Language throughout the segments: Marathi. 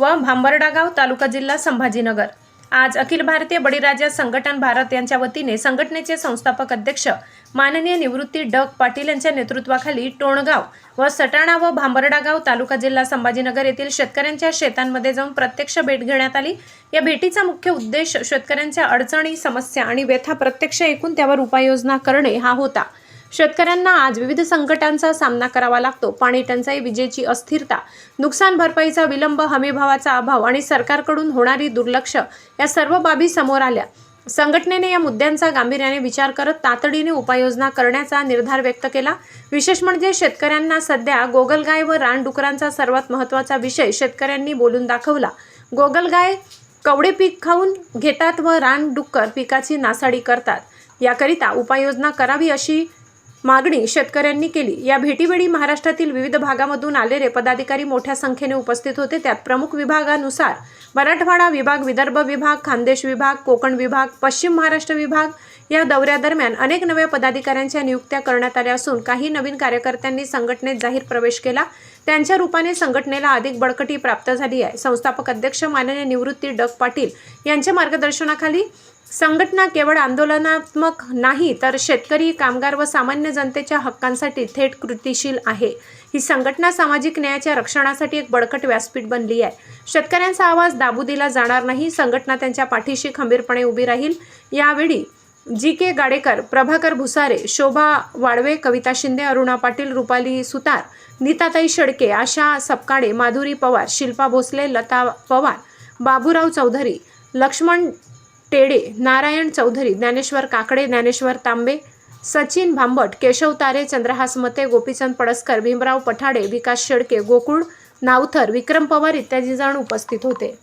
व भांबर्डागाव तालुका जिल्हा संभाजीनगर. आज अखिल भारतीय बळीराजा संघटन भारत यांच्या वतीने संघटनेचे संस्थापक अध्यक्ष माननीय निवृत्ती डग पाटील यांच्या नेतृत्वाखाली टोणगाव व सटाणा व भांबर्डागाव तालुका जिल्हा संभाजीनगर येथील शेतकऱ्यांच्या शेतांमध्ये जाऊन प्रत्यक्ष भेट घेण्यात आली. या भेटीचा मुख्य उद्देश शेतकऱ्यांच्या अडचणी समस्या आणि व्यथा प्रत्यक्ष ऐकून त्यावर उपाययोजना करणे हा होता. शेतकऱ्यांना आज विविध संकटांचा सामना करावा लागतो. पाणी टंचाई विजेची अस्थिरता नुकसान भरपाईचा विलंब हमीभावाचा अभाव आणि सरकारकडून होणारी दुर्लक्ष या सर्व बाबी समोर आल्या. संघटनेने या मुद्द्यांचा गांभीर्याने विचार करत तातडीने उपाययोजना करण्याचा निर्धार व्यक्त केला. विशेष म्हणजे शेतकऱ्यांना सध्या गोगलगाय व रानडुकरांचा सर्वात महत्त्वाचा विषय शेतकऱ्यांनी बोलून दाखवला. गोगलगाय कवडे पीक खाऊन घेतात व रानडुक्कर पिकाची नासाडी करतात. याकरिता उपाययोजना करावी अशी मागणी शेतकऱ्यांनी केली. या भेटीवेळी महाराष्ट्रातील विविध भागामधून आलेले पदाधिकारी मोठ्या संख्येने उपस्थित होते. त्यात प्रमुख विभागानुसार मराठवाडा विभाग विदर्भ विभाग खानदेश विभाग कोकण विभाग पश्चिम महाराष्ट्र विभाग या दौऱ्यादरम्यान अनेक नव्या पदाधिकाऱ्यांच्या नियुक्त्या करण्यात आल्या असून काही नवीन कार्यकर्त्यांनी संघटनेत जाहीर प्रवेश केला. त्यांच्या रूपाने संघटनेला अधिक बळकटी प्राप्त झाली आहे. संस्थापक अध्यक्ष माननीय निवृत्ती डग पाटील यांच्या मार्गदर्शनाखाली संघटना केवळ आंदोलनात्मक नाही तर शेतकरी कामगार व सामान्य जनतेच्या हक्कांसाठी थेट कृतीशील आहे. ही संघटना सामाजिक न्यायाच्या रक्षणासाठी एक बळकट व्यासपीठ बनली आहे. शेतकऱ्यांचा आवाज दाबू दिला जाणार नाही. संघटना त्यांच्या पाठीशी खंबीरपणे उभी राहील. यावेळी जी के गाडेकर प्रभाकर भुसारे शोभा वाडवे कविता शिंदे अरुणा पाटील रुपाली सुतार नीताताई शेडके आशा सपकाडे माधुरी पवार शिल्पा भोसले लता पवार बाबूराव चौधरी लक्ष्मण टेडे नारायण चौधरी ज्ञानेश्वर काकडे ज्ञानेश्वर तांबे सचिन भांबट केशव तारे चंद्रहास मते गोपीचंद पडसकर भीमराव पठाडे विकास शेडके गोकुळ नावथर विक्रम पवार इत्यादी जण उपस्थित होते.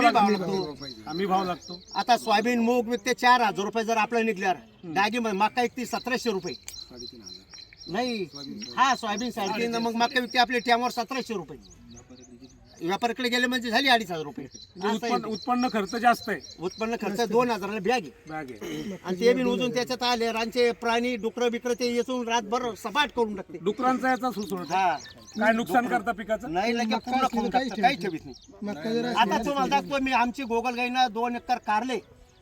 भाव लागतो. भाव लागतो. आता सोयाबीन मूग विकते चार हजार रुपये जर आपल्या निघल्यावर. डागी मका विकते सतराशे रुपये. नाही. हा सोयाबीन साडेतीन मग मका विकते आपले टॅमवर सतराशे रुपये. व्यापाऱ्याकडे गेले म्हणजे झाली अडीच हजार रुपये. असं आहे. उत्पन्न खर्च जास्त आहे. उत्पन्न खर्च दोन हजाराला बॅग आहे. बॅग आहे. आणि ते बी उजून त्याच्यात आले रांचे प्राणी डुकर बिकर ते येचून रातभर सपाट करून टाकते. डुकरांचा याचा सुसून हा. काय नुकसान करता पिकाचं? नाही लगे पूर्ण टाकतं काही ठेवीत नाही. आता तुम्हाला दाखवतो मी आमची गोगलगाईनं दोन एकर कारले.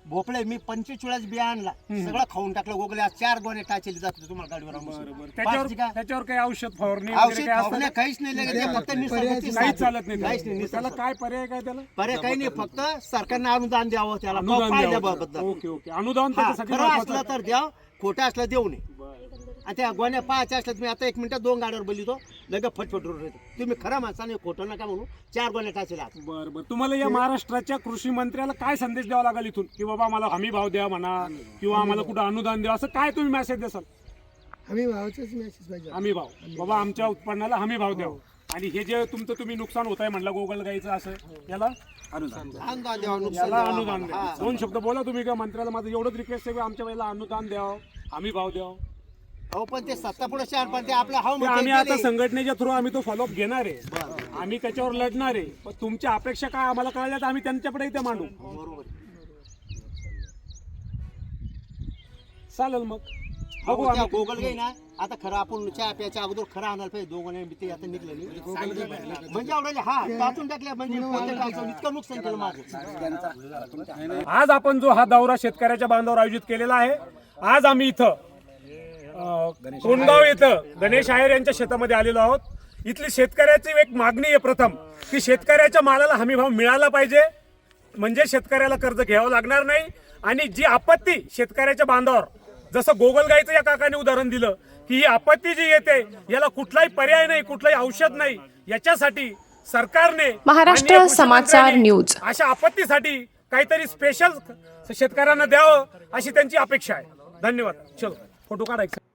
भोपळे मी पंचवीस वेळाच बिया आणला. सगळं खाऊन टाकलं गोगले आज चार गोणे टाचेली जाते तुम्हाला गाडीवर आणून. बरोबर पाच त्याच्यावर का? त्याच्यावर काही औषध फवारणी वगैरे औषध काय असतं फवारण्या का? काहीच नाही लगे ते फक्त निसर्गाची साथ. काहीच चालत नाही काहीच त्याला. नाही त्याला निसर्ग काय पर्याय काय त्याला? पर्याय काही नाही फक्त सरकारने अनुदान द्यावं त्याला. अनुदान द्यावं. पाहिल्याबद्दल ओके ओके. अनुदान हा, त्याच्यासाठी खरं महत्वाचं असलं तर द्या खोटं असलं देऊ नये. आणि त्या गोण्या पाहायच्या असल्या तर मी आता एक मिनिटात दोन गाड्यावर बोलितो लगे फटफट येतो. तुम्ही खरं माणसाने खोटं नका म्हणू चार गोण्या टाचेला. आहे. बरं बरं. तुम्हाला या महाराष्ट्राच्या कृषी मंत्र्याला काय संदेश द्यावा लागेल इथून? की बाबा आम्हाला हमी भाव द्या म्हणा किंवा आम्हाला कुठं अनुदान द्या असं काय तुम्ही मेसेज द्याल आम्ही भावाचेच मेसेज पाहिजे. हमी भाव. बाबा आमच्या उत्पन्नाला हमी भाव द्या. आणि हे जे तुमचं तुम्ही नुकसान होत आहे म्हणलं गोगल गाईचं असं याला अनुदान अनुदान द्यावं नुकसान याला द्यावं अनुदान आम्हाला. द्या. हा. दोन शब्द बोला तुम्ही का मंत्र्याला माझं एवढंच रिक्वेस्ट आहे की आमच्या वेळेला अनुदान द्यावं हमी भाव द्यावं? अहो पण ते सत्ता पुढे ते आपलं हाव ते आम्ही आता. संघटनेच्या थ्रू आम्ही तो फॉलोअप घेणार आहे. आम्ही त्याच्यावर लढणार आहे. पण तुमच्या अपेक्षा काय आम्हाला कळल्या तर आम्ही त्यांच्याकडे इथे मांडू. बरोबर. चालेल मग. बघू अहो, त्या आम्ही. गोगल गाई ना आता खरं आपण चहा प्यायच्या अगोदर खरं आणायला पाहिजे. दोघं ते आता निघलेली. म्हणजे आवडले हा टाचून टाकल्या म्हणजे टाचून इतकं नुकसान केलं माझं. आज आपण जो हा दौरा शेतकऱ्याच्या बांधावर आयोजित केलेला आहे आज आम्ही इथं कोंडगाव इथं गणेश आयर यांच्या शेतामध्ये आलेलो आहोत. इथली शेतकऱ्याची एक मागणी आहे प्रथम की शेतकऱ्याच्या मालाला हमी भाव मिळाला पाहिजे. म्हणजे शेतकऱ्याला कर्ज घ्यावं लागणार नाही. आणि जी आपत्ती शेतकऱ्याच्या बांधावर जसं गोगलगाईचं या काकाने उदाहरण दिलं की ही आपत्ती जी येते याला कुठलाही पर्याय नाही कुठलाही औषध नाही. याच्यासाठी सरकारने महाराष्ट्र समाचार न्यूज. अशा आपत्तीसाठी काहीतरी स्पेशल शेतकऱ्यांना द्यावं अशी त्यांची अपेक्षा आहे. धन्यवाद. चलो फोटो काढायचा